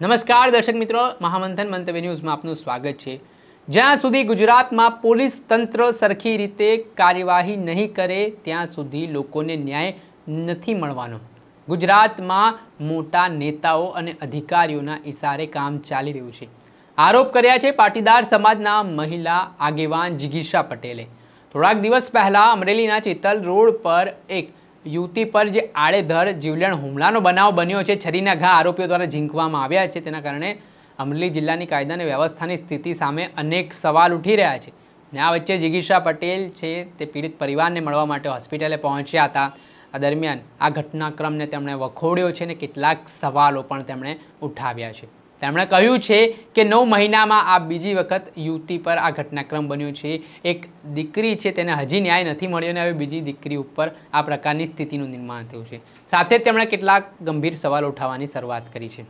નમસ્કાર દર્શક મિત્રો, મહામંથન મંતવ્ય ન્યૂઝમાં આપનું સ્વાગત છે. જ્યાં સુધી ગુજરાતમાં પોલીસ તંત્ર સરખી રીતે કાર્યવાહી નહીં કરે, ત્યાં સુધી લોકોને ન્યાય નથી મળવાનો. ગુજરાતમાં મોટા નેતાઓ અને અધિકારીઓના ઇશારે કામ ચાલી રહ્યું છે. આરોપ કર્યા છે પાટીદાર સમાજના મહિલા આગેવાન જિગીશા પટેલે. થોડાક દિવસ પહેલાં અમરેલીના ચેતલ રોડ પર એક યુવતી પર જે આડેધડ જીવલેણ હુમલાનો બનાવ બન્યો છે, છરીના ઘા આરોપીઓ દ્વારા ઝીંકવામાં આવ્યા છે, તેના કારણે અમરેલી જિલ્લાની કાયદા અને વ્યવસ્થાની સ્થિતિ સામે અનેક સવાલ ઉઠી રહ્યા છે. ને આ વચ્ચે જિગીશા પટેલ છે, તે પીડિત પરિવારને મળવા માટે હોસ્પિટલે પહોંચ્યા હતા. આ દરમિયાન આ ઘટનાક્રમને તેમણે વખોડ્યો છે ને કેટલાક સવાલો પણ તેમણે ઉઠાવ્યા છે. તેમણે કહ્યું છે કે નવ મહિનામાં આ બીજી વખત યુવતી પર આ ઘટનાક્રમ બન્યો છે. એક દીકરી છે, તેને હજી ન્યાય નથી મળ્યો અને હવે બીજી દીકરી ઉપર આ પ્રકારની સ્થિતિનું નિર્માણ થયું છે. સાથે તેમણે કેટલાક ગંભીર સવાલ ઉઠાવવાની શરૂઆત કરી છે.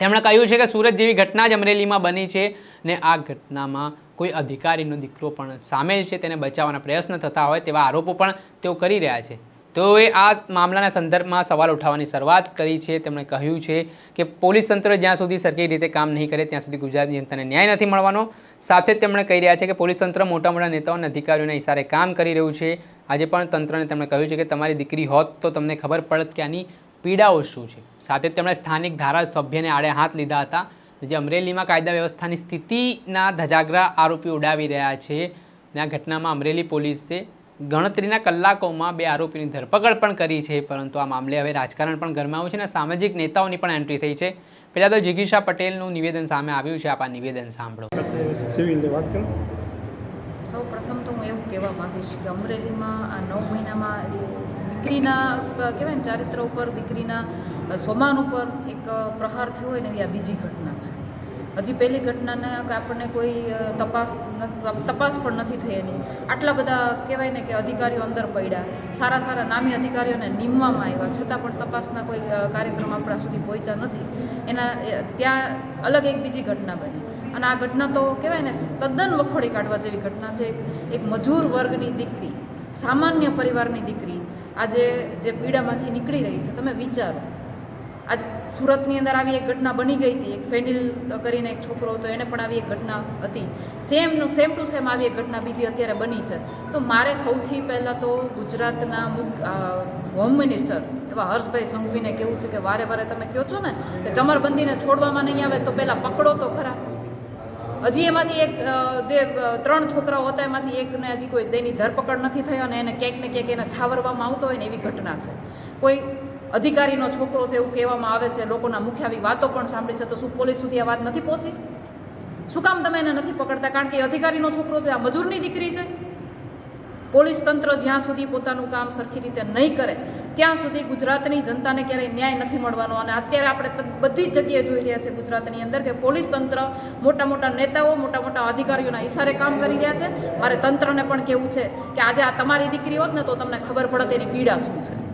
તેમણે કહ્યું છે કે સુરત જેવી ઘટના જ અમરેલીમાં બની છે ને આ ઘટનામાં કોઈ અધિકારીનો દીકરો પણ સામેલ છે, તેને બચાવવાના પ્રયત્ન થતા હોય તેવા આરોપો પણ તેઓ કરી રહ્યા છે. તેઓએ આ મામલાના સંદર્ભમાં સવાલ ઉઠાવવાની શરૂઆત કરી છે. તેમણે કહ્યું છે કે પોલીસ તંત્ર જ્યાં સુધી સરખી રીતે કામ નહીં કરે ત્યાં સુધી ગુજરાતની જનતાને ન્યાય નથી મળવાનો. સાથે જ તેમણે કહી રહ્યા છે કે પોલીસ તંત્ર મોટા મોટા નેતાઓ અને અધિકારીઓના ઇશારે કામ કરી રહ્યું છે. આજે પણ તંત્રને તેમણે કહ્યું છે કે તમારી દીકરી હોત તો તમને ખબર પડત કે આની પીડાઓ શું છે. સાથે તેમણે સ્થાનિક ધારાસભ્યને આડે હાથ લીધા હતા, જે અમરેલીમાં કાયદા વ્યવસ્થાની સ્થિતિના ધજાગરા આરોપી ઉડાવી રહ્યા છે. આ ઘટનામાં અમરેલી પોલીસે ગણતરીના કલાકોમાં બે આરોપીની ધરપકડ પણ કરી છે પરંતુ આ મામલે હવે રાજકારણ પણ ગરમાયું છે અને સામાજિક નેતાઓની પણ એન્ટ્રી થઈ છે. પહેલાં તો જિગીશા પટેલનું નિવેદન સામે આવ્યું છે આપ આ નિવેદન સાંભળો. સૌ પ્રથમ તો હું એવું કહેવા માગીશ કે અમરેલીમાં આ નવ મહિનામાં દીકરીના કહેવાય ને ચારિત્ર ઉપર દીકરીના સ્વમાન ઉપર એક પ્રહાર થયો હોય ને એવી આ બીજી ઘટના છે. હજી પહેલી ઘટનાને આપણને કોઈ તપાસ તપાસ પણ નથી થઈ એની. આટલા બધા કહેવાય ને કે અધિકારીઓ અંદર પડ્યા. સારા સારા નામી અધિકારીઓને નીમવામાં આવ્યા. છતાં પણ તપાસના કોઈ કાર્યક્રમ આપણા સુધી પહોંચ્યા નથી. એના ત્યાં અલગ એક બીજી ઘટના બની. અને આ ઘટના તો કહેવાય ને તદ્દન વખોડી કાઢવા જેવી ઘટના છે. એક મજૂર વર્ગની દીકરી, સામાન્ય પરિવારની દીકરી, આજે જે પીડામાંથી નીકળી રહી છે, તમે વિચારો. આજ સુરતની અંદર આવી એક ઘટના બની ગઈ હતી. એક ફેનિલ કરીને એક છોકરો હતો, એને પણ આવી એક ઘટના હતી. સેમ સેમ ટુ સેમ આવી એક ઘટના બીજી અત્યારે બની છે. તો મારે સૌથી પહેલાં તો ગુજરાતના મુખ હોમ મિનિસ્ટર એવા હર્ષભાઈ સંઘવીને કહેવું છે કે વારે વારે તમે કહો છો ને, કે ચમરબંધીને છોડવામાં નહીં આવે તો પહેલાં પકડો તો ખરા. હજી એમાંથી એક જે ત્રણ છોકરાઓ હતા, એમાંથી એકને હજી કોઈ તેની ધરપકડ નથી થઈ અને એને ક્યાંક ને ક્યાંક એને છાવરવામાં આવતો હોય ને એવી ઘટના છે. કોઈ અધિકારીનો છોકરો છે એવું કહેવામાં આવે છે, લોકોના મુખે આવી વાતો પણ સાંભળી છે, તો શું પોલીસ સુધી આ વાત નથી પહોંચી? શું કામ તમે એને નથી પકડતા? કારણ કે એ અધિકારીનો છોકરો છે, આ મજૂરની દીકરી છે. પોલીસ તંત્ર જ્યાં સુધી પોતાનું કામ સરખી રીતે નહીં કરે, ત્યાં સુધી ગુજરાતની જનતાને ક્યારેય ન્યાય નથી મળવાનો. અને અત્યારે આપણે બધી જ જગ્યાએ જોઈ રહ્યા છે ગુજરાતની અંદર કે પોલીસ તંત્ર મોટા મોટા નેતાઓ, મોટા મોટા અધિકારીઓના ઇશારે કામ કરી રહ્યા છે. મારે તંત્રને પણ કહેવું છે કે આજે આ તમારી દીકરી હોત ને તો તમને ખબર પડે તેની પીડા શું છે.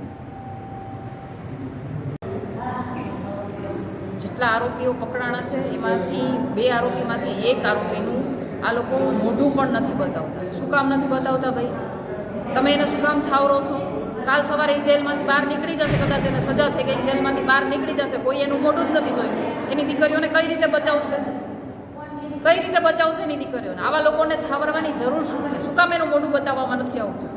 જેટલા આરોપીઓ પકડાણા છે, એમાંથી બે આરોપીમાંથી એક આરોપીનું આ લોકો મોઢું પણ નથી બતાવતા. શું કામ નથી બતાવતા ભાઈ? તમે એને શું કામ છાવરો છો? કાલ સવારે એ જેલમાંથી બહાર નીકળી જશે કદાચ એને સજા થઈ ગઈ, જેલમાંથી બહાર નીકળી જશે, કોઈ એનું મોઢું જ નથી જોયું. એની દીકરીઓને કઈ રીતે બચાવશે? કઈ રીતે બચાવશે એની દીકરીઓને? આવા લોકોને છાવરવાની જરૂર શું છે? શું કામ એનું મોઢું બતાવવામાં નથી આવતું?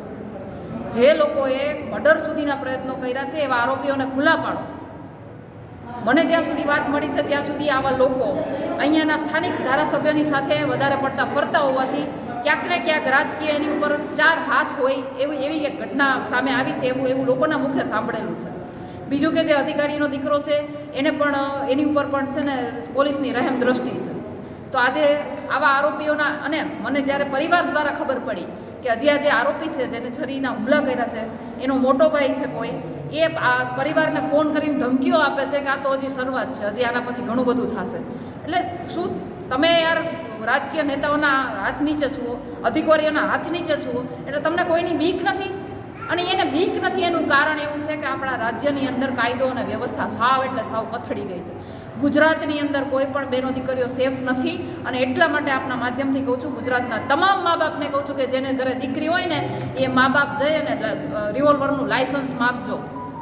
જે લોકોએ મર્ડર સુધીના પ્રયત્નો કર્યા છે, એવા આરોપીઓને ખુલ્લા પાડો. મને જ્યાં સુધી વાત મળી છે, ત્યાં સુધી આવા લોકો અહીંયાના સ્થાનિક ધારાસભ્યની સાથે વધારે પડતા ફરતા હોવાથી ક્યાંક ને ક્યાંક રાજકીય એની ઉપર ચાર હાથ હોય એવી એવી એક ઘટના સામે આવી છે એવું એવું લોકોના મુખે સાંભળેલું છે. બીજું કે જે અધિકારીનો દીકરો છે, એને પણ, એની ઉપર પણ છે ને પોલીસની રહેમ દ્રષ્ટિ છે. તો આજે આવા આરોપીઓના, અને મને જ્યારે પરિવાર દ્વારા ખબર પડી કે હજી આ જે આરોપી છે, જેને છરીના હુમલા કર્યા છે, એનો મોટો ભાઈ છે કોઈ એ પરિવારને ફોન કરીને ધમકીઓ આપે છે કે આ તો હજી શરૂઆત છે, હજી આના પછી ઘણું બધું થશે. એટલે શું તમે યાર રાજકીય નેતાઓના હાથ નીચે છુઓ અધિકારીઓના હાથ નીચે છુઓ એટલે તમને કોઈની બીક નથી? અને એને બીક નથી, એનું કારણ એવું છે કે આપણા રાજ્યની અંદર કાયદો અને વ્યવસ્થા સાવ એટલે સાવ કથળી ગઈ છે. ગુજરાતની અંદર કોઈ પણ બેનો દીકરીઓ સેફ નથી, અને એટલા માટે આપના માધ્યમથી કહું છું, ગુજરાતના તમામ મા બાપને કહું છું કે જેને ઘરે દીકરી હોય ને, એ મા બાપ જઈ અને રિવોલ્વરનું લાયસન્સ માગજો.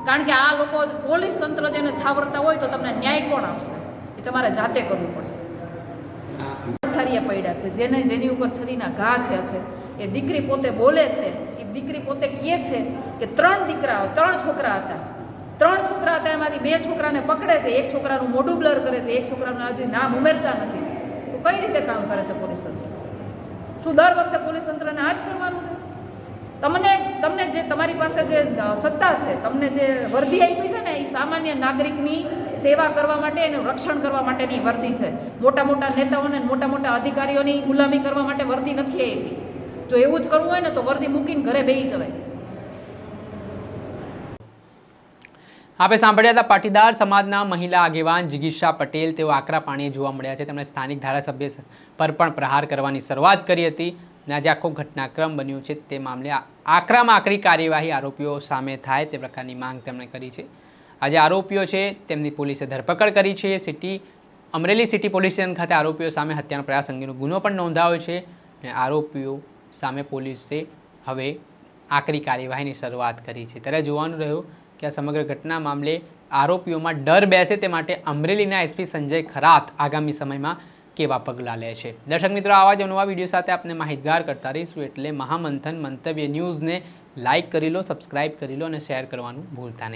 કારણ કે આ લોકો પોલીસ તંત્ર જેને છાવરતા હોય તો તમને ન્યાય કોણ આપશે? એ તમારે જાતે કરવું પડશે. પથારીયા પડ્યા છે. જેને જેની ઉપર છરીના ઘા થયા છે, એ દીકરી પોતે બોલે છે. એ દીકરી પોતે કહે છે કે ત્રણ દીકરાઓ, ત્રણ છોકરા હતા. ત્રણ છોકરા હતા, એમાંથી બે છોકરાને પકડે છે. એક છોકરાનું મોઢું બ્લર કરે છે. એક છોકરાનું હજી નામ ઉમેરતા નથી. તો કઈ રીતે કામ કરે છે પોલીસ તંત્ર? શું દર વખતે પોલીસ તંત્રને આ જ કરવાનું છે? તમને તમને જે તમારી પાસે જે સત્તા છે, તમને જે વર્દી આપી છે ને, એ સામાન્ય નાગરિકની સેવા કરવા માટે એનું રક્ષણ કરવા માટેની વર્દી છે. મોટા મોટા નેતાઓને મોટા મોટા અધિકારીઓની ગુલામી કરવા માટે વર્દી નથી આપી. જો એવું જ કરવું હોય ને તો વર્દી મૂકીને ઘરે બેસી જવાય. આપણે સાંભળ્યા હતા, પાટીદાર સમાજના મહિલા આગેવાન જિગીશા પટેલ. તેઓ આકરા પાણીએ જોવા મળ્યા છે. તેમણે સ્થાનિક ધારાસભ્ય પર પણ પ્રહાર કરવાની શરૂઆત કરી હતી. અને આજે આખો ઘટનાક્રમ બન્યો છે તે મામલે આકરામાં આકરી કાર્યવાહી આરોપીઓ સામે થાય તે પ્રકારની માંગ તેમણે કરી છે. આજે આરોપીઓ છે તેમની પોલીસે ધરપકડ કરી છે. City, Amreli city police station ખાતે આરોપીઓ સામે હત્યાનો પ્રયાસ અંગેનો ગુનો પણ નોંધાયો છે અને આરોપીઓ સામે પોલીસે હવે આકરી કાર્યવાહીની શરૂઆત કરી છે. ત્યારે જોવાનું રહ્યું કે આ સમગ્ર ઘટના મામલે આરોપીઓમાં ડર બેસે તે માટે અમરેલીના એસપી સંજય ખરાત આગામી સમયમાં કેવા પગલાં લે છે. દર્શક મિત્રો, આવા જ નવા વીડિયો સાથે આપણે માહિતગાર કરતા રહીશું એટલે મહામંથન મંતવ્ય ન્યૂઝને લાઇક કરી લો, સબસ્ક્રાઇબ કરી લો અને શેર કરવાનું ભૂલતા નહીં.